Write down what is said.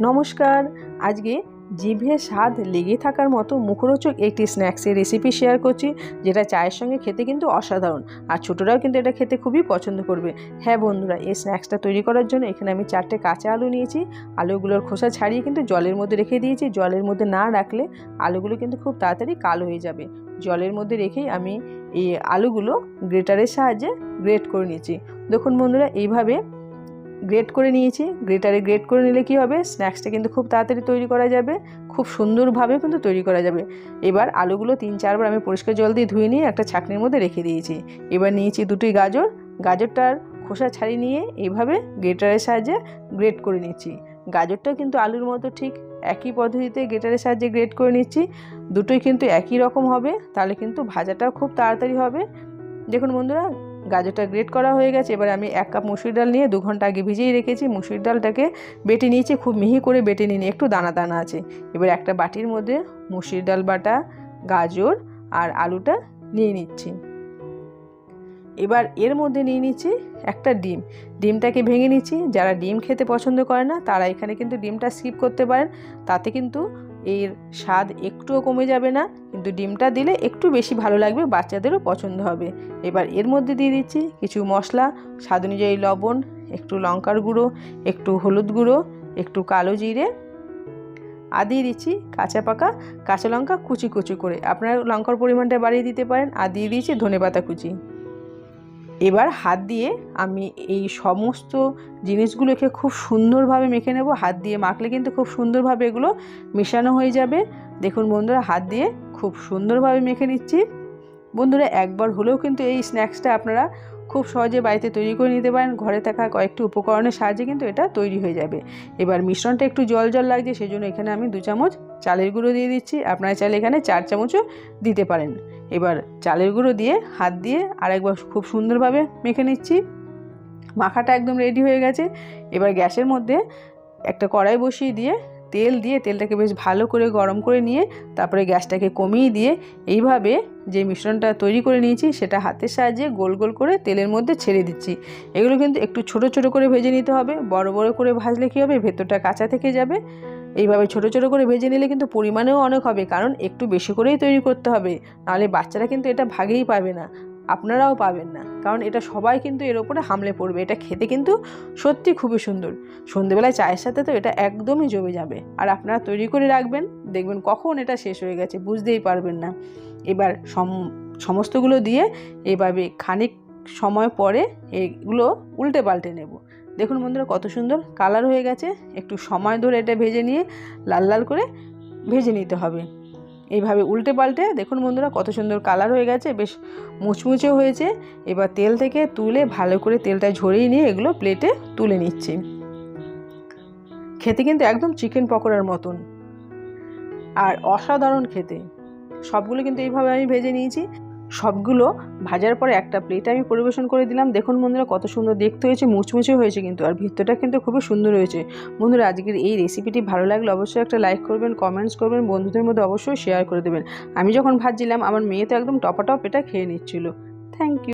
নমস্কার। আজকে জিভে স্বাদ লেগে থাকার মতো মুখরোচক একটি স্ন্যাক্সের রেসিপি শেয়ার করছি, যেটা চায়ের সঙ্গে খেতে কিন্তু অসাধারণ। আর ছোটরাও কিন্তু এটা খেতে খুবই পছন্দ করবে। হ্যাঁ বন্ধুরা, এই স্ন্যাক্সটা তৈরি করার জন্য এখানে আমি চারটে কাঁচা আলু নিয়েছি। আলুগুলোর খোসা ছাড়িয়ে কিন্তু জলের মধ্যে রেখে দিয়েছি। জলের মধ্যে না রাখলে আলুগুলো কিন্তু খুব তাড়াতাড়ি কালো হয়ে যাবে। জলের মধ্যে রেখেই আমি এই আলুগুলো গ্রেটারের সাহায্যে গ্রেট করে নিয়েছি। দেখুন বন্ধুরা, এইভাবে গ্রেট করে নিয়েছি। গ্রেটারে গ্রেট করে নিলে কি হবে? স্ন্যাক্সটা কিন্তু খুব তাড়াতাড়ি তৈরি করা যাবে। খুব সুন্দরভাবে কিন্তু তৈরি করা যাবে। এবার আলুগুলো তিন চারবার আমি পরিষ্কার জল দিয়ে ধুয়ে নিয়ে একটা ছাকনির মধ্যে রেখে দিয়েছি। এবার নিয়েছি দুটি গাজর। গাজরটার খোসা ছাড়িয়ে নিয়ে এইভাবে গ্রেটারের সাহায্যে গ্রেট করে নিচ্ছি। গাজরটাও কিন্তু আলুর মতো ঠিক একই পদ্ধতিতে গ্রেটারের সাহায্যে গ্রেট করে নিচ্ছি। দুটোই কিন্তু একই রকম হবে। তাহলে কিন্তু ভাজাটাও খুব তাড়াতাড়ি হবে। দেখুন বন্ধুরা গাজরটা গ্রেট করা হয়ে গেছে। এবার আমি এক কাপ মুসুর ডাল নিয়ে দু ঘণ্টা আগে ভিজিয়ে রেখেছি। মুসুর ডালটাকে বেটে নিয়েছি, খুব মিহি করে বেটে নিয়ে একটু দানা দানা আছে। এবার একটা বাটির মধ্যে মুসুর ডাল বাটা, গাজর আর আলুটা নিয়ে নিচ্ছি। এবার এর মধ্যে নিয়ে নিচ্ছি একটা ডিম। ডিমটাকে ভেঙে নিচ্ছি। যারা ডিম খেতে পছন্দ করে না, তারা এখানে কিন্তু ডিমটা স্কিপ করতে পারেন। তাতে কিন্তু এর স্বাদ একটুও কমে যাবে না, কিন্তু ডিমটা দিলে একটু বেশি ভালো লাগবে, বাচ্চাদেরও পছন্দ হবে। এবার এর মধ্যে দিয়ে দিচ্ছি কিছু মশলা, স্বাদ অনুযায়ী লবণ, একটু লঙ্কার গুঁড়ো, একটু হলুদ গুঁড়ো, একটু কালো জিরে, আর দিয়ে দিচ্ছি কাঁচা পাকা, কাঁচা লঙ্কা কুচি কুচি করে। আপনারা লঙ্কার পরিমাণটা বাড়িয়ে দিতে পারেন, আর দিয়ে দিয়েছি ধনে পাতা কুচি। এবার হাত দিয়ে আমি এই সমস্ত জিনিসগুলোকে খুব সুন্দরভাবে মেখে নেব। হাত দিয়ে মাখলে কিন্তু খুব সুন্দরভাবে এগুলো মেশানো হয়ে যাবে। দেখুন বন্ধুরা, হাত দিয়ে খুব সুন্দরভাবে মেখে নিচ্ছি। বন্ধুরা, একবার হলেও কিন্তু এই স্ন্যাক্সটা আপনারা খুব সহজে বাড়িতে তৈরি করে নিতে পারেন। ঘরে থাকা কয়েকটি উপকরণের সাহায্যে কিন্তু এটা তৈরি হয়ে যাবে। এবার মিশ্রণটা একটু জল জল লাগছে সেই জন্য এখানে আমি দু চামচ চালের গুঁড়ো দিয়ে দিচ্ছি। আপনারা চাইলে এখানে চার চামচও দিতে পারেন। এবার চালের গুঁড়ো দিয়ে হাত দিয়ে আরেকবার খুব সুন্দরভাবে মেখে নিচ্ছি। মাখাটা একদম রেডি হয়ে গেছে। এবার গ্যাসের মধ্যে একটা কড়াই বসিয়ে দিয়ে তেল দিয়ে তেলটাকে বেশ ভালো করে গরম করে নিয়ে তারপরে গ্যাসটাকে কমিয়ে দিয়ে এইভাবে যে মিশ্রণটা তৈরি করে নিয়েছি সেটা হাতের সাহায্যে গোল গোল করে তেলের মধ্যে ছেড়ে দিচ্ছি। এগুলো কিন্তু একটু ছোট ছোট করে ভেজে নিতে হবে, বড় বড় করে ভাজলে কী হবে, ভেতরটা কাঁচা থেকে যাবে। এইভাবে ছোট ছোট করে ভেজে নিলে কিন্তু পরিমাণেও অনেক হবে, কারণ একটু বেশি করেই তৈরি করতে হবে। নাহলে বাচ্চারা কিন্তু এটা ভাগেই পাবে না, আপনারাও পাবেন না, কারণ এটা সবাই কিন্তু এর ওপরে হামলে পড়বে, এটা খেতে কিন্তু সত্যি খুবই সুন্দর। সন্ধেবেলায় চায়ের সাথে তো এটা একদমই জমে যাবে, আর আপনারা তৈরি করে রাখবেন, দেখবেন কখন এটা শেষ হয়ে গেছে, বুঝতেই পারবেন না। এবার সম, সমস্তগুলো দিয়ে এভাবে খানিক সময় পরে এগুলো উল্টে পাল্টে নেব। দেখুন বন্ধুরা কত সুন্দর কালার হয়ে গেছে। একটু সময় ধরে এটা ভেজে নিয়ে লাল লাল করে ভেজে নিতে হবে। এইভাবে উল্টে পাল্টে দেখুন বন্ধুরা কত সুন্দর কালার হয়ে গেছে, বেশ মুচমুচে হয়েছে। এবার তেল থেকে তুলে ভালো করে তেলটা ঝরিয়ে নিয়ে এগুলো প্লেটে তুলে নিচ্ছি। খেতে কিন্তু একদম চিকেন পকোড়ার মতন। আর অসাধারণ খেতে। সবগুলো কিন্তু এইভাবে আমি ভেজে নিয়েছি। সবগুলো ভাজার পরে একটা প্লেটে আমি পরিবেশন করে দিলাম। দেখুন বন্ধুরা, কত সুন্দর দেখতে হয়েছে, মুচমুচে হয়েছে কিন্তু। আর ভিতরটা কিন্তু খুবই সুন্দর হয়েছে। বন্ধুরা, আজকের এই রেসিপিটি ভালো লাগলে অবশ্যই একটা লাইক করবেন কমেন্টস করবেন, বন্ধুদের মধ্যে অবশ্যই শেয়ার করে দেবেন। আমি যখন ভাজছিলাম, আমার মেয়ে তো একদম টপাটপ এটা খেয়ে নিচ্ছিল। Thank you